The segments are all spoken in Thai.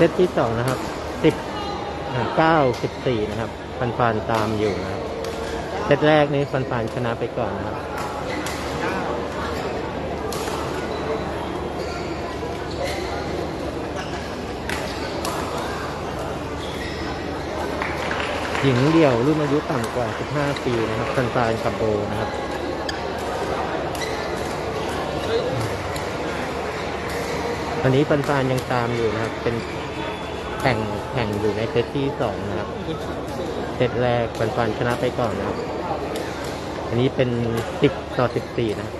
เซตที่สองนะครับสิบเก้าสิบสี่นะครับฟันฟันตามอยู่นะครับเซตแรกนี้ฟันฟันชนะไปก่อนนะครับหญิงเดี่ยวรุ่นอายุต่ำกว่า 15 ปีนะครับฟันฟันกับโบนะครับ ตอนนี้ปันปานยังตามอยู่นะครับ เป็น ข่งแข่งอยู่ในเซตที่สองนะครับเซตแรกปันปานชนะไปก่อนนะครับ อันนี้เป็นสิบต่อสิบสี่นะครับ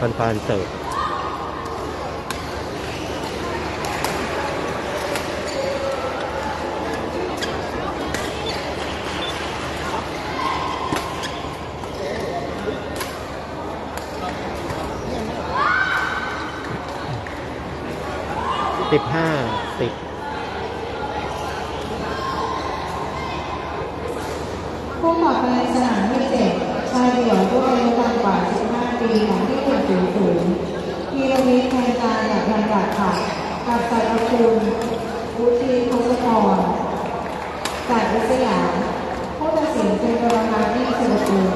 ปันปานเสิร์ฟ สิบห้าสิบ ผู้ต่อไปสนามที่เจ็ดชายเดี่ยวรุ่นอายุต่ำกว่า 15 ปีของที่หนึ่งศูนย์ศูนย์พีรวิทย์แทนการจากพันดาค่ะกับสัตว์คุณวุฒิทศพรจากวิทยาผู้ตัดสินเป็นกรรมการที่สุรกูล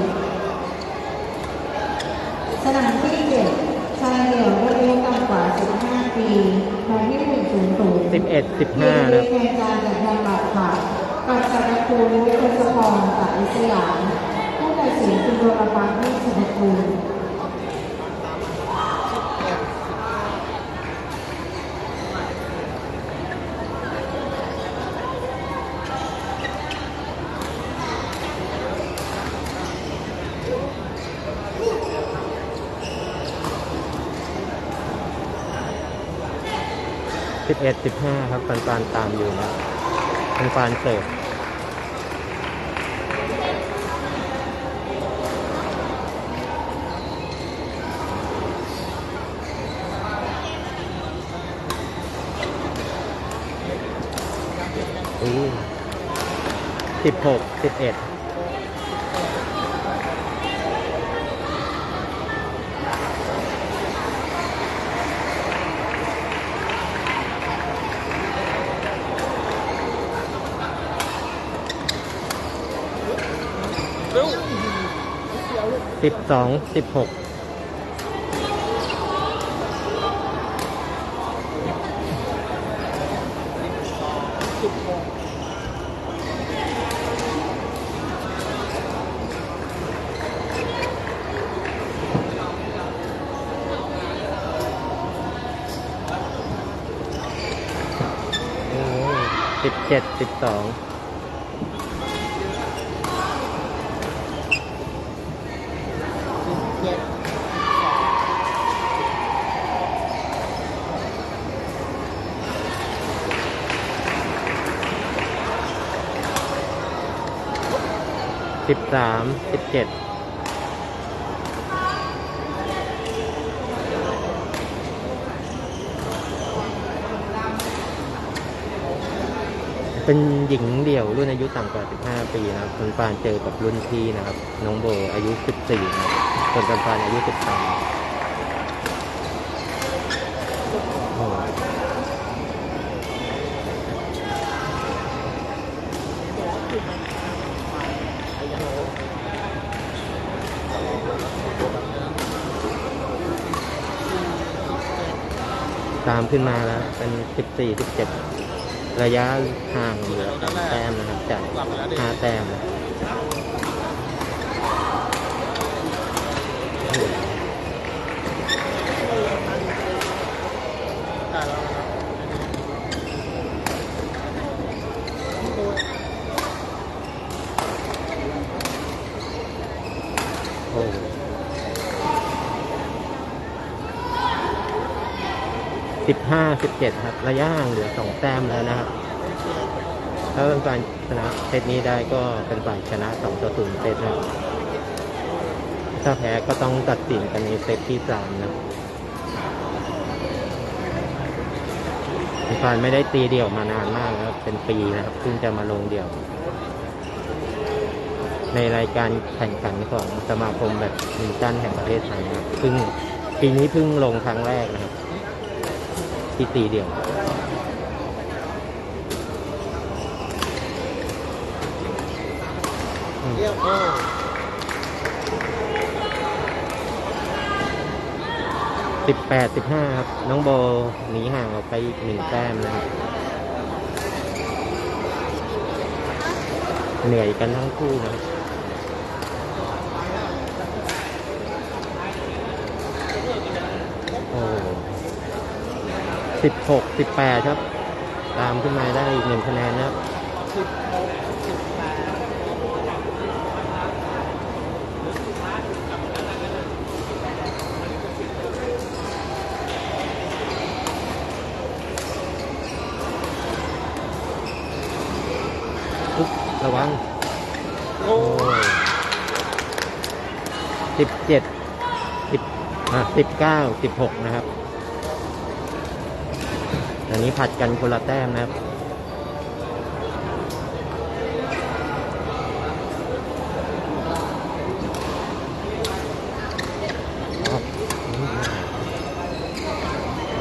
สนามที่เจ็ดชายเดี่ยวรุ่นอายุต่ำกว่า 15 ปีของที่หนึ่งศูนย์ศูนย์ สิบเอ็ดสิบ มี ห้า เรี นะ ยนแทนการจากทางบัตรค่ะกับสัตว์คูณวิทยาพ รจากอิสยามผู้ตัดสินคือโดรฟังที่สุนคูลสิบเอ็ดสิบห้าครับปันปานตามอยู่นะปันปานเสิร์ฟอู้ สิบหกสิบเอ็ดสิบสองสิบหกสิบเจ็ดสิบสองสิบสามสิบเจ็ด เป็นหญิงเดี่ยวรุ่นอายุต่ำกว่า 15 ปีนะครับคนปานเจอกับรุ่นพี่นะครับ น้องโบอายุ 14นะครับส่วนคนปานอายุ 13ตามขึ้นมาแล้ว เป็น 14 17 ระยะห่างเหลือสามแต้มนะครับจากห้าแต้มโอ้โหโอ้โห สิบห้าสิบเจ็ดครับ ระยะห่างเหลือสองแต้มแล้วนะครับ ถ้าเป็นฝ่ายชนะเซตนี้ได้ก็เป็นฝ่ายชนะสองต่อศูนย์เซตนะถ้าแพ้ก็ต้องตัดสินกันในเซตที่สามนะเป็นฝ่ายไม่ได้ตีเดี่ยวมานานมากนะครับเป็นปีนะครับเพิ่งจะมาลงเดี่ยว ในรายการแข่งขันของสมาคมแบบมินตันแห่งประเทศไทยนะครับเพิ่งปีนี้เพิ่งลงครั้งแรกนะครับ ที่ตีเดี่ยวเรียกโอ้สิบแปดสิบห้าครับ น้องโบหนีห่างออกไปอีกหนึ่งแต้มนะครับ เหนื่อยกันทั้งคู่นะครับ 16 18 ครับ ตามขึ้นมาได้อีกหนึ่งคะแนนนะครับระวังโอ้สิบเจ็ดสิบอะสิบเก้าสิบหกนะครับ นี้ผัดกันคนละแต้มนะครับ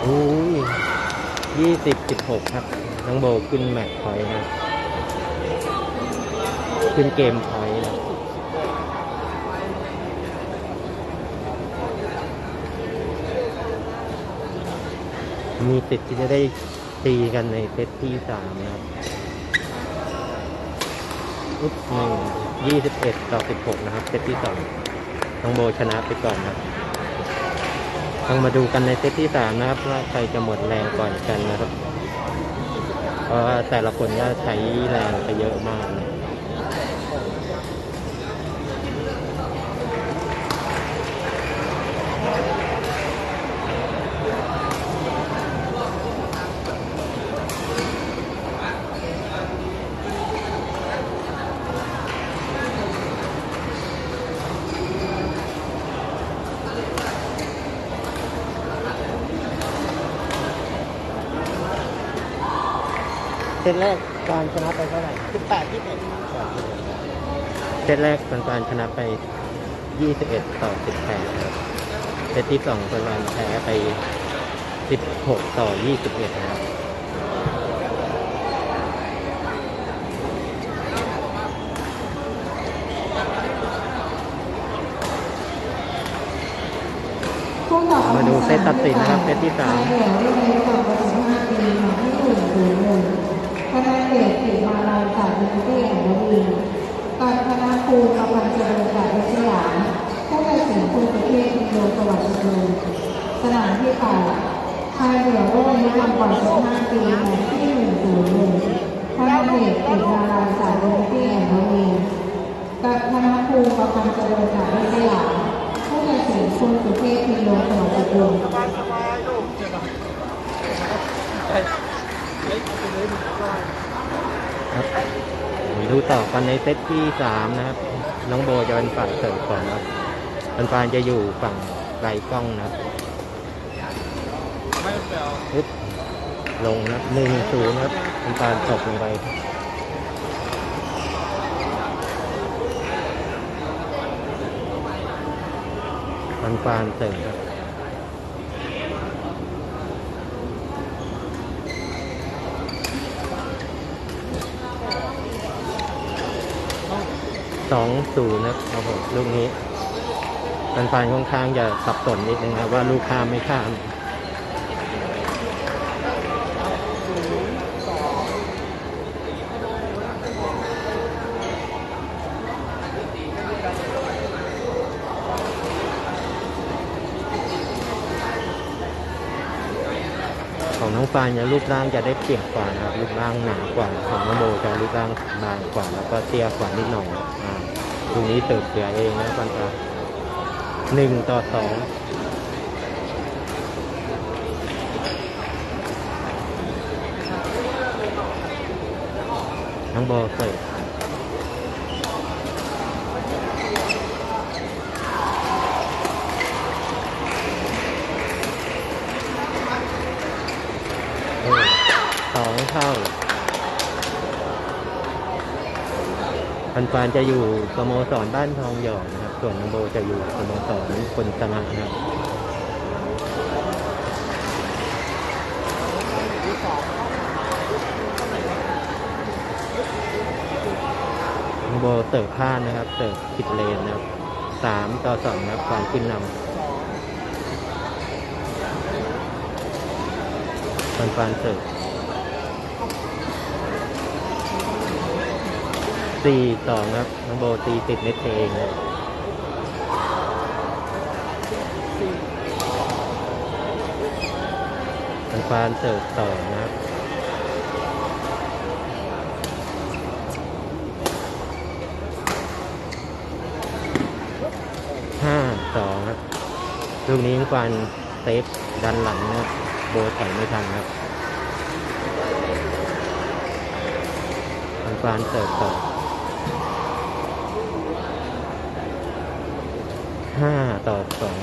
โอ้ยยี่สิบสิบหกครับ น้องโบขึ้นแมตช์พอยต์นะครับขึ้นเกมพอยต์นะ มีสิทธิ์ที่จะได้ตีกันในเซตที่สามนะครับอุ๊บหนึ่งยี่สิบเอ็ดต่อสิบหกนะครับ เซตที่สองน้องโบชนะไปก่อนนะครับต้องมาดูกันในเซตที่สามนะครับว่าใครจะหมดแรงก่อนกันนะครับ เพราะว่าแต่ละคนก็ใช้แรงไปเยอะมากนะ เซ ตแรกการชนะไปเท่าไหร่สิบแปดยี่สิบเอ็ดเซตแรกเป็นการชนะไป 21 ต่อ 18นะครับเซตที่สองเป็นการแพ้ไป 16 ต่อ 21นะครับมาดูเซตตัดสินนะครับ เซตที่สาม ชายเดี่ยวรุ่นอากว่า15ปีหมายที่หนึ่งศูนย์หนึ่งคะเดชสิมาลายจากบิวตี้แอนด์วีการคณะครูประพันธ์เจริญจากวิทยาผู้ตัดสินคุณประเทศอินโดสวัสดิ์สุนสนามที่แปดชายเดี่ยวรุ่นอายุต่ำกว่า15ปีหมายที่หนึ่งศูนย์หนึ่งคะเดชสิมาลายจากบิวตี้แอนด์วีการคณะครูประพันธ์เจริญจากวิทยาผู้ตัดสินคุณสุเทพพิโลสวัสดิ์สุนสบายสบายลูกใครับดูต่อกันในเซตที่สามนะครับ น้องโบจะเป็นฝั่งเสิร์ฟก่อนนะครับปันปานจะอยู่ฝั่งไกลกล้องนะครับปึ๊บลงนะหนึ่งศูนย์ครับปันปานตกลงไปปันปานเสิร์ฟครับ สองศูนย์นะครับผมลูกนี้ปันปานค่อนข้างจะสับสนนิดนึงครับว่าลูกข้ามไม่ข้ามของน้องฟานจะรูปร่างจะได้เปรียบกว่านะครับรูปร่างหนากว่าของน้องโบจะรูปร่างบางกว่า แล้วก็เตี้ยกว่านิดหน่อย ตรงนี้เติบเสียเองนะปันปาหนึ่งต่อสองน้องโบเสิร์ฟ พันฟานจะอยู่สโมสรบ้านทองหยองนะครับ ส่วนนโบจะอยู่สโมสรคนสะนะครับนโบเติร์ฟพลาดนะครับ เติร์ฟผิดเลนนะครับสามต่อสองนะครับควานขึ้นนำพันฟานเติร์ สี่สองครับ น้องโบตีติดเน็ตเองนะครับฟันฟันเสิร์ฟต่อนะครับห้าสองครับลูกนี้ฟานเซฟดันหลังนะครับโบถอยไม่ทันครับฟานฟานเสิร์ฟต่อ ห้าต่อสอง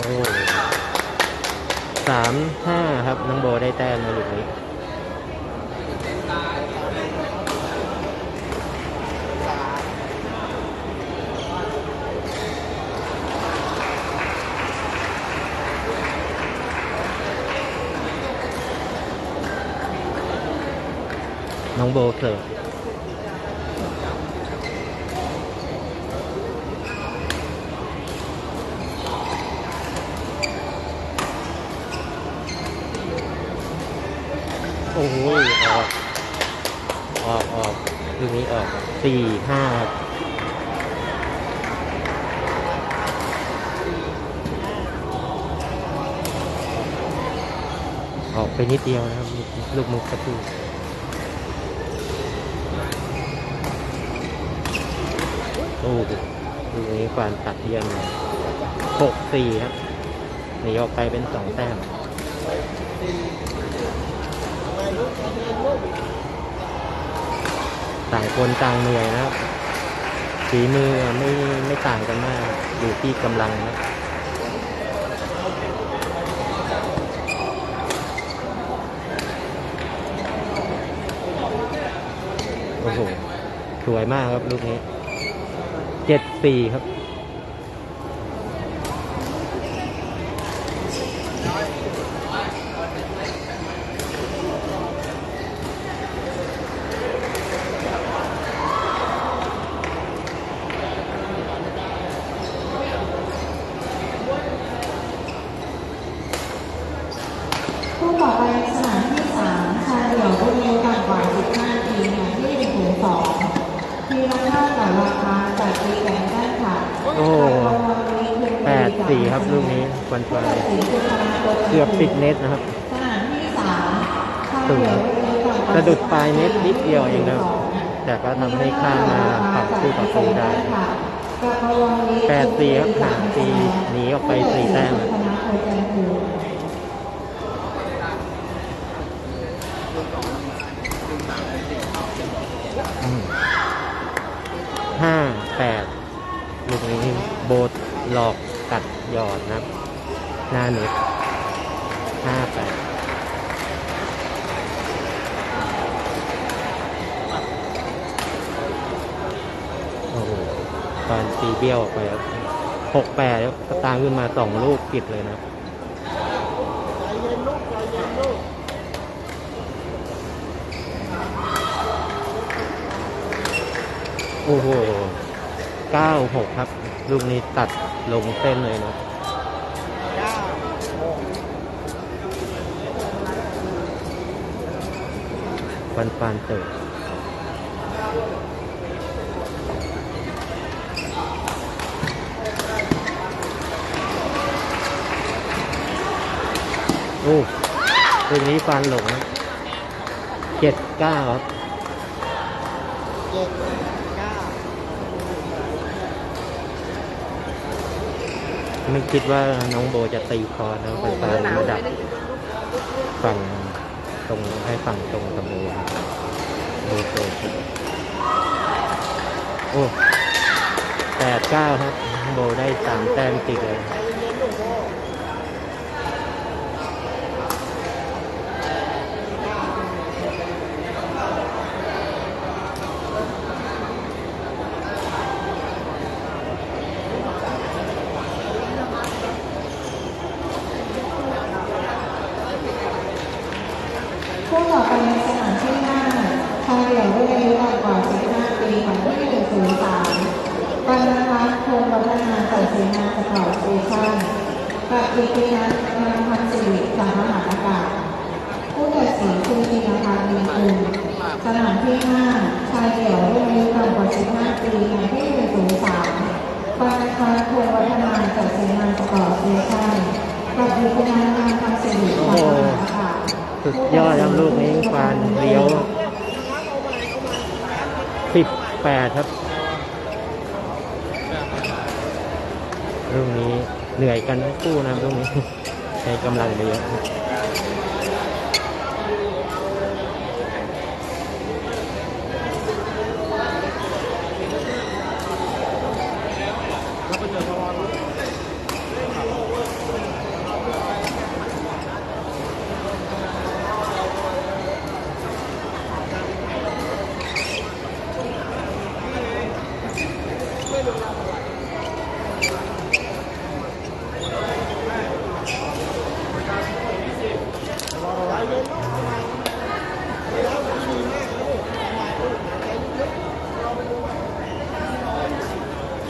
โอ้สามห้าครับ น้องโบได้แต้มในลูกนี้ โบเสิร์ฟโอ้โหออกออกออกลูนี้ออกสี่ห้าออกไปนิดเดียวนะครับ ลูกมุกกระตู โอ้โหลูกนี้ฟานตัดเยี่ยมหกสี่ครับหนีออกไปเป็นสองแต้มต่างคนต่างเหนื่อยนะครับฝีมือไม่ไม่ต่างกันมากอยู่ที่กำลังนะโอ้โห สวยมากครับลูกนี้ เจ็ดสี่ครับ คู่ต่อไปสนามที่สามชายเดี่ยวรุ่นอายุต่ำกว่า 15 ปีแข่งที่1ถึง2ทีละท่ากับราคาจากตีแข่งด้านขา โอ้โหแปดสี่ครับลูกนี้ควันไฟเกือบติดเน็ตนะครับ สนามที่สามชายเดี่ยวรุ่นอายุต่ำกว่า สะดุดปลายเน็ตนิดเดียวเองนะครับ แต่ก็ ทำให้ข้ามาฝั่งคู่ต่อสู้ได้แปดสี่ครับหางตีหนีออกไปสี่แต้มห้าแปดลูกนี้โบดหลอกกัดหยอดนะหน้าเน็ตห้าแปดโอ้โห ตอนตีเบี้ยวออกไปครับหกแปดแล้วก็ตามขึ้นมาสองลูกติดเลยนะโอ้โหเก้าหกครับ ลูกนี้ตัดลงเส้นเลยนะเก้าหกฟันฟันเติร์ โอ้ลูกนี้ฟันหลงเจ็ดเก้าครับเจ็ดเก้าไม่คิดว่าน้องโบจะตีคอแล้วฟันฟันมาดักฝั่งตรงให้ฝั่งตรงกับโบครับโบเติร์โอ้แปดเก้าครับ โบได้สามแต้มติดเลย ใจเย็นลูกโบ คู่ต่อไปในสนามที่ห้าชายเดี่ยวรุ่นอายุต่ำกว่า 15 ปีของที่103ปันพัฒน์พงศ์วัฒนาใส่เสนาสปอร์ตสเตชั่น กับอีกทีนัทนางพันธ์สิริจากมหาอากาศผู้ตัดสินคือธีรพัฒน์มีคุณสนามที่ห้าชายเดี่ยวรุ่นอายุต่ำกว่า15ปีของที่103ปันพัฒน์พงศ์วัฒนาใส่เสนาสปอร์ตสเตชั่นกับอีกทีนัทนางพันธ์สิริจากมหาอากาศสุดยอดครับลูกนี้ฟานเลี้ยวสิบแปดครับลูกนี้ เหนื่อยกันทั้งคู่นะตรงนี้ใช้กำลังไปเยอะ แล้วไปเจอพวอน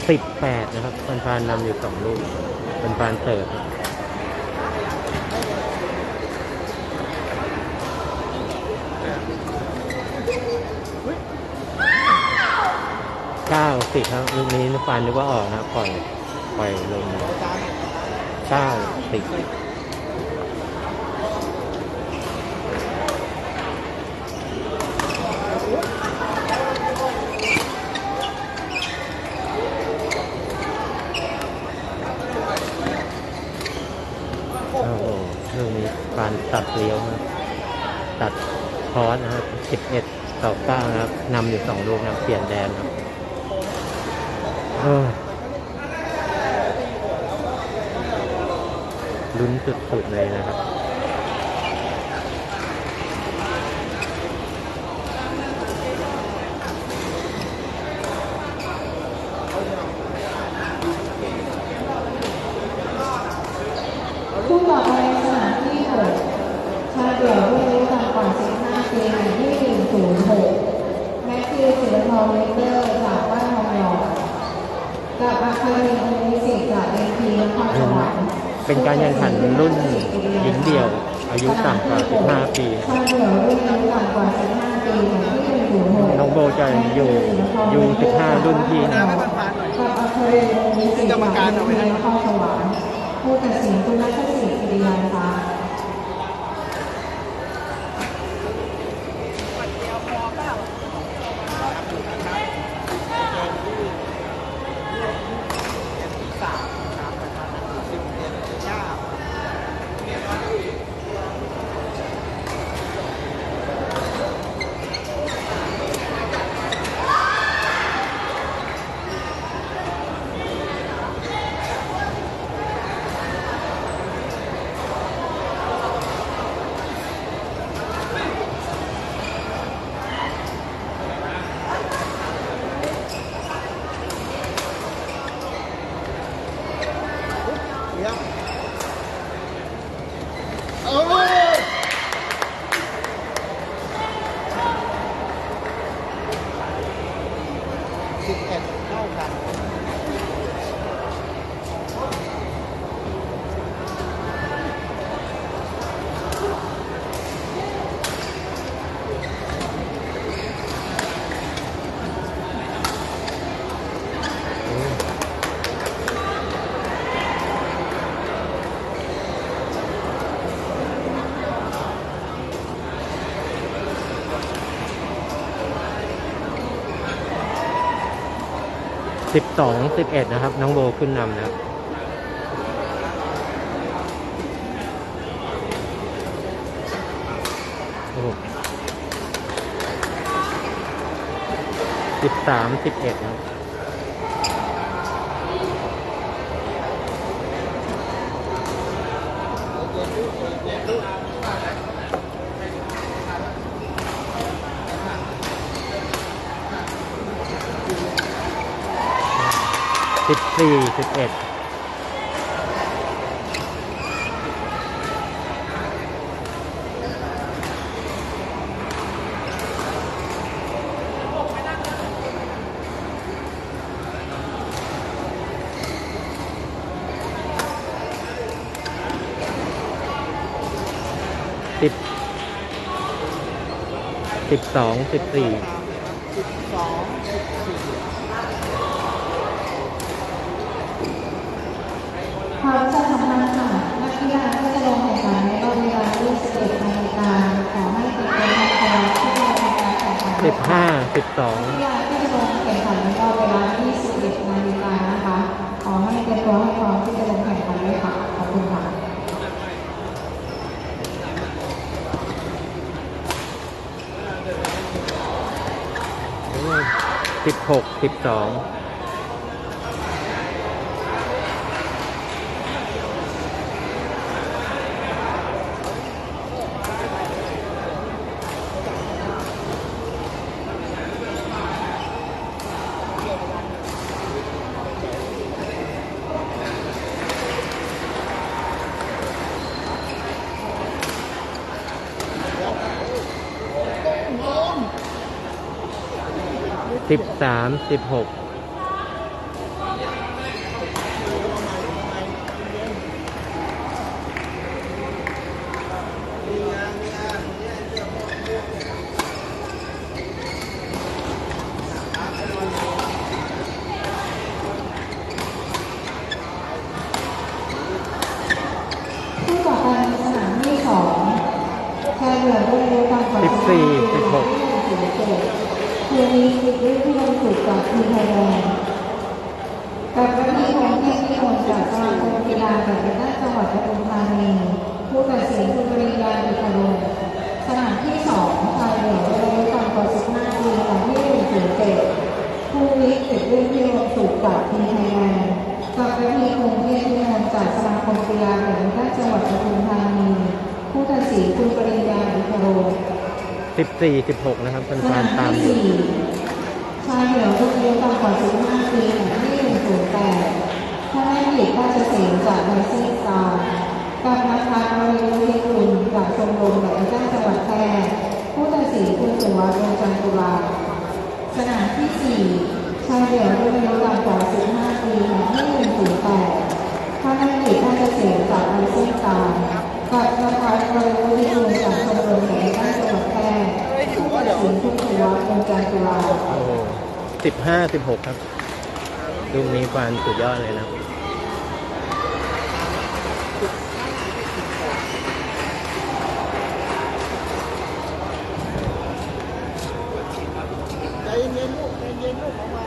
สิบแปดนะครับเป็นฟานนำอยู่สองลูกเป็นฟานเสิร์ฟเก้าสิครับ ลูกนี้ฟานนึกว่าออกนะปล่อย ปล่อยลงเก้าสิบโอ้โหลูกนี้ฟาน ตัดเลี้ยวนะตัดคอสนะครับสิบเอ็ดต่อเก้านะครับนำอยู่สองลูกนะเปลี่ยนแดนครับเออลุ้นสุดๆเลยนะครับ คู่ต่อไปในสนามที่หกชายเดี่ยวรุ่นอายุต่ำกว่า 15 ปีที่ 106 แมทธิวศิลปทองเลเตอร์จากบ้านทองหล่อกับอาคารินโอนิสิตจากเอ็นทีนครสวรรค์ เป็นการแข่งขันรุ่นหญิงเดี่ยว อายุต่ำกว่า 15 ปี ชายเดี่ยวรุ่นอายุต่ำกว่า 15 ปีของที่106 น้องโบจะอยู่ ยู่15 รุ่นพี่นะกับอาคารินโอนิสิตจารเอ็นทีนครสวรรค์ผู้ตัดสินคุณนัทศิษย์กิริยาฟ้า 12 11 นะครับ น้องโบขึ้นนำนะครับโอ้โห13 11นะครับ สิบสี่สิบเอ็ดสิบสิบสองสิบสี่ 12ที่ที่จะลงแข่งขันก็รอบเวลาที่11นาฬิกานะคะ ขอให้เตรียมตัวให้พร้อมที่จะลงแข่งขันด้วยค่ะ ขอบคุณค่ะสิบหกสิบสอง สามสิบหก ผู้ต่อไปในสนามที่สองชายเหลืองรุ่นอายุต่ำกว่า สิบสี่สิบหก คือมีสิทธิ์ที่ลง ถูกจากทีมไทยแลนด์กับประทีพงษ์เทพนิพนธ์จากสมาคมกีฬาแบดมินตันจังหวัดปทุมธานีผู้ตัดสินคุณปริญญาดิคารมสนามที่สองชายเหลืองรุ่นอายุต่ำกว่า15ปีของที่หนึ่งถึงเจ็ดผู้วิสิทธิ์รุ่นที่ลงถูกจากทีมไทยแลนด์กับประทีพงษ์เทพนิพนธ์จากสมาคมกีฬาแบดมินตันจังหวัดปทุมธานีผู้ตัดสินคุณปริญญาดิคารมสิบสี่สิบหกนะครับเป็นสกานารมตามที่อยู่สี่ชายเหลืองรุ่นอายุต่ำกว่า15ปีหมายที่108ถ้าไม่ผิดก็จะเสียจากไบซิ่งกาวกับนักพัฒน์วริยุทธิคุณจากชมรมแบบจ้างจังหวัดแพร่ผู้ตัดสินคุณสุวัสดิ์วงจันทร์ตุลาสนามที่สี่ชายเหลืองรุ่นอายุต่ำกว่า15ปีหมายที่108ถ้าไม่ผิดก็จะเสียจากไบซิ่งกาวกับนักพัฒน์วริยุทธิคุณจากชมรมแบบจ้างจังหวัดแพร่ผู้ตัดสินคุณสุวัสดิ์วงจันทร์ตุลาโอ้ สิบห้าสิบหกครับลูกนี้ฟานสุดยอดเลยนะใจเย็นๆลูกใจเย็นๆลูกออกมา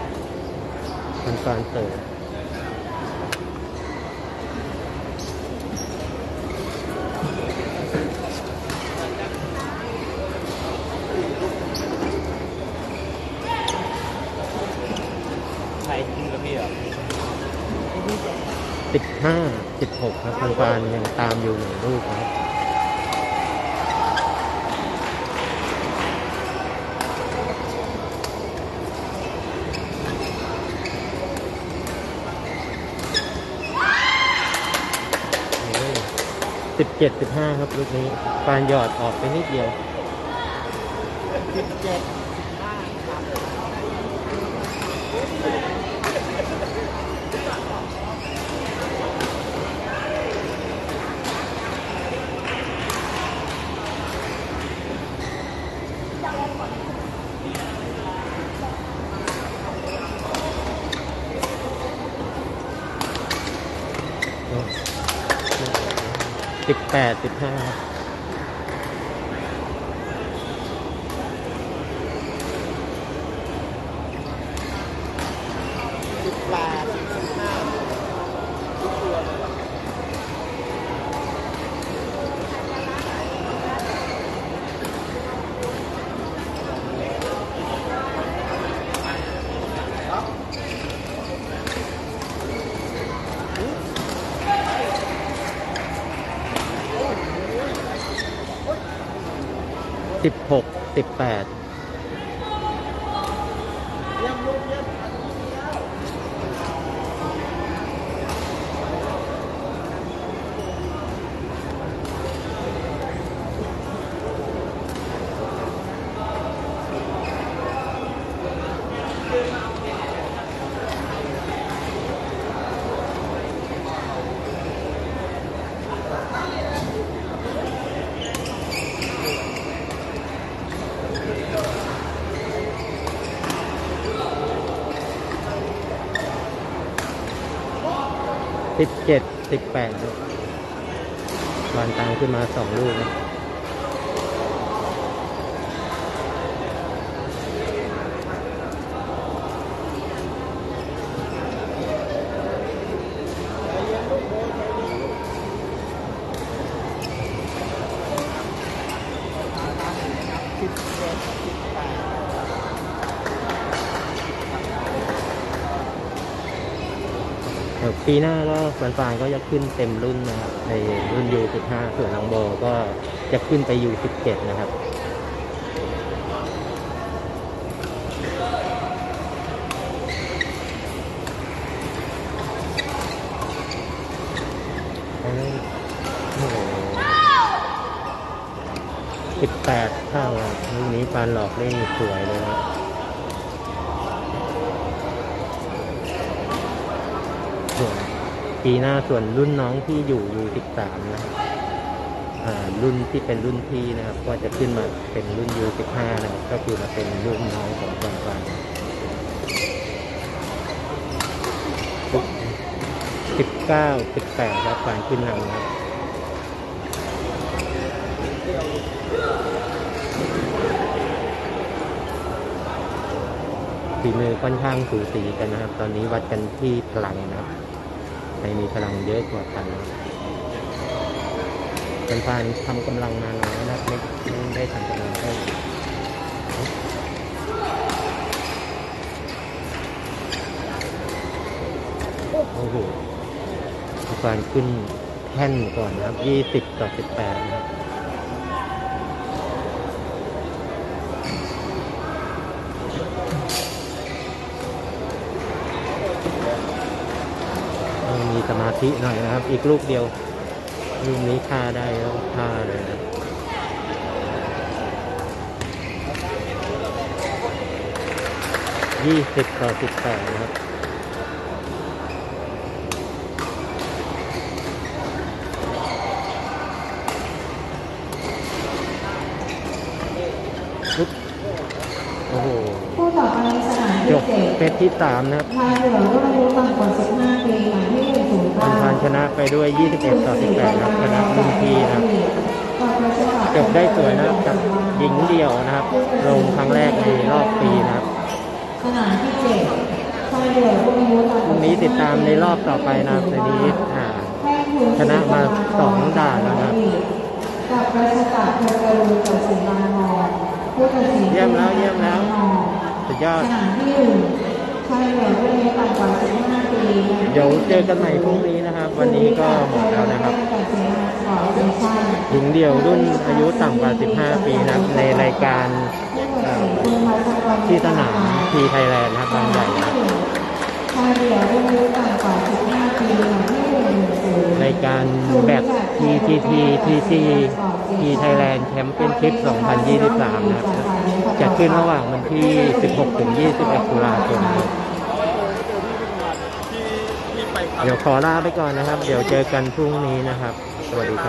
นฟานเติร์ฟ ใครกินกับพี่เหรอ สิบห้าสิ บหกครับานยังตามอยู่หนึ่งลูกนะครับสิบเจ็ดสิบห้าครับลูกนี้ปานหยอดออกไปนิดเดียวสิบเจ็ดสิบห้าครับ สิ บแ16 18 สิบเจ็ดสิบแปดวานตังขึ้นมาสองลูกนะเดี๋ยวปีหน้า ฟันฟานก็จะขึ้นเต็มรุ่นนะครับในรุ่น U15 ส่วนลังโบก็จะขึ้นไป U17 นะครับโอ้โหสิบแปดเท่าครับลูกนี้ฟานหลอกได้สวยเลยนะส่วน ปีหน้าส่วนรุ่นน้องที่อยู่ยูสิบสามนะครับอ่ารุ่นที่เป็นรุ่นพี่นะครับ ก็จะขึ้นมาเป็นรุ่นยูสิบห้านะครับ ก็คือมาเป็นรุ่นน้องของฟันฟานสิบเก้าสิบแปดครับฟานขึ้นนำครับฝีมือค่อนข้างสูสีกันนะครับ ตอนนี้วัดกันที่พลังนะครับ ใครมีพลังเยอะกว่ากันเป็นฟานทำกำลังมาน้อยนะครับไม่ไม่ได้ทำกำลังเท่าโอ้โหฟานขึ้นแท่นก่อนนะครับยี่สิบต่อสิบแปดนะครับ ต้องมี สมาธิหน่อยนะครับ อีกลูกเดียวลูกนี้ฆ่าได้แล้วฆ่าเลยนะยี่สิบต่อสิบแปดนะครับปุ๊บโอ้โห ผู้ต่อไปในสนามจที่บเจ็ดเซตที่สามนะครับ ชายเหลืองรุ่นอายุต่ำกว่า นพานชนะไปด้วย 21 ต่อ 18ครับชนะรุ่นพี่นะครับจบได้สวยนะครับกับหญิงเดี่ยวนะครับ ลงครั้งแรกในรอบปีนะครับสนามที่เจ็ดชายเหลืองรุ่นอายุต่ำกพรุ่ว่างนี้ติดตามในรอบต่อไปนะครับในนี้อ่าชนะมาสองด่านแล้วนะครับกับราชกาลเทอร์การูกับสิงห์บางนอนผู้ตัดสินเยี่ยมแล้วเยี่ยมแล้วสุดยอสดนามที่หนึ่ง ชายเหลืองรุ่นอายุต่ำกว่า15ปีเดี๋ยวเจอกันใหม่พรุ่งนี้นะครับ วันนี้ก็หมดแล้วนะครับหญิงเดี่ยวรุ่นอายุต่ำกว่า 15 ปีนะครับ ในรายการที่สนามทีไทยแลนด์นะครับบางใหญ่นะครับชายเหลืองรุ่นอายุต่ำกว่า15ปียที่หนึ่งหนึ่งศูนย์รายการแบบ TTT TC T Thailand Championship 2023 นะครับ จัดขึ้นระหว่างวันที่ 16 ถึง 21 ตุลาคมครับที่ที่ไปเดี๋ยวขอลาไปก่อนนะครับ เดี๋ยวเจอกันพรุ่งนี้นะครับ สวัสดีครับ